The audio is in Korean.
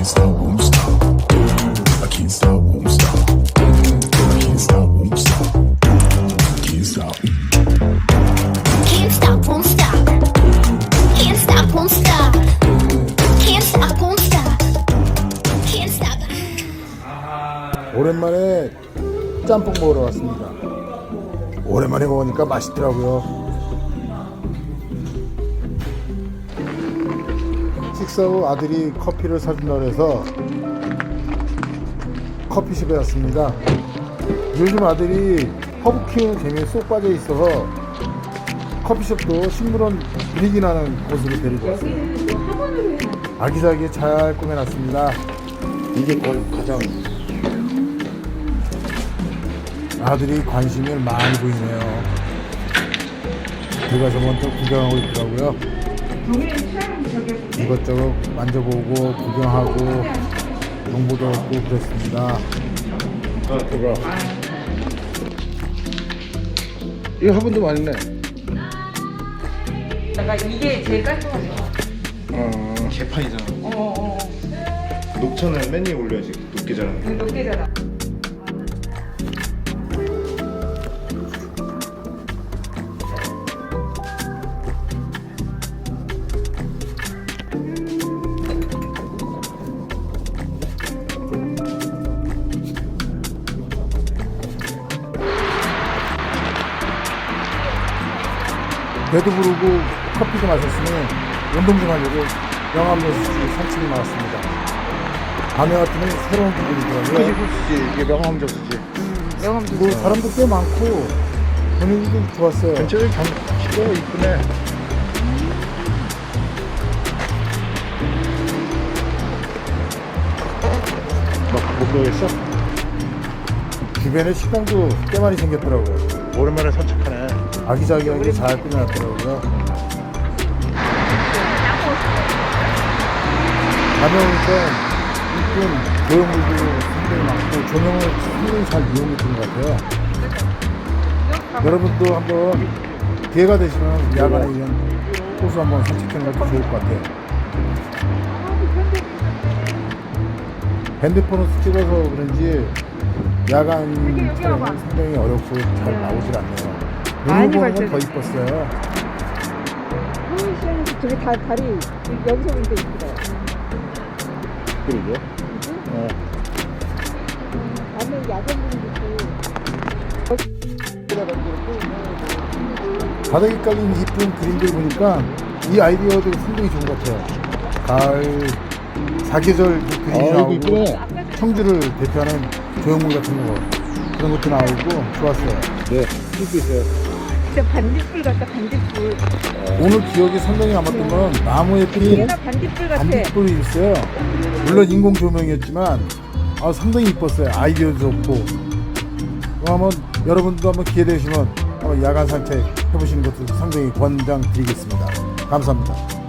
can't stop, won't stop. I can't stop, won't stop. I can't stop, won't stop. Can't stop. Can't stop, won't stop. Can't stop, won't stop. Can't stop, won't stop. Can't stop. 오랜만에 짬뽕 먹으러 왔습니다. 오랜만에 먹으니까 맛있더라고요. 식사 후 아들이 커피를 사준다고 해서 커피숍에 왔습니다. 요즘 아들이 허브 키우는 재미에 쏙 빠져 있어서 커피숍도 식물원 분위기 나는 곳으로 데리고 왔습니다. 아기자기에 잘 꾸며놨습니다. 이게 거의 가장 아들이 관심을 많이 보이네요. 들어가서 먼저 구경하고 있더라고요. 이것저것 만져보고 구경하고 정보도 얻고 그랬습니다. 아, 들어. 이거 화분도 많네. 내가 이게 제일 깔끔하죠. 어, 개판이잖아. 어, 어, 녹천을 맨 위에 올려야지. 높게 자라는 거. 어. 높게잖아. 배도 부르고 커피도 마셨으니 운동 좀 하려고 영암로스 산책을 나왔습니다. 밤에 왔더니 새로운 분들이더라고요. 수지 이게 명함적수지. 영업 뭐 사람도 꽤 많고 분위기도 좋았어요. 전체적인 경치가 이쁘네. 막못 가겠어? 주변에 식당도 꽤 많이 생겼더라고요. 오랜만에 산책하네. 아기자기하게 잘 꾸며놨더라고요. 다녀오니까 이쁜 조형물도 굉장히 많고 조명을 상당히 잘 이용했던 것 같아요. 여러분도 한번 기회가 되시면 야간에 이런 호수 한번 산책하는 것도 좋을 것 같아요. 핸드폰으로 찍어서 그런지 야간 촬영은 상당히 어렵고 잘 나오질 않네요. 보는 건더 이뻤어요. 저기 다, 다리 여기서 보니까 이쁘다. 그러죠? 어. 밤에 보는 바닥에 깔린 이쁜 그림들 보니까 이 아이디어도 상당히 좋은 것 같아요. 가을 사계절 그 그림이 아이고, 나오고 이쁘네. 청주를 대표하는 조형물 같은 거 그런 것도 나오고 좋았어요. 네. 있어요. 진짜 반딧불 같다, 반딧불. 오늘 기억에 상당히 남았던 건 나무에 뿌린 얘가 반딧불 같아. 반딧불이 있어요. 물론 인공 조명이었지만 아, 상당히 이뻤어요. 아이디어도 좋고. 그럼 한번 여러분도 한번 기회 되시면 한번 야간 산책 해보시는 것도 상당히 권장드리겠습니다. 감사합니다.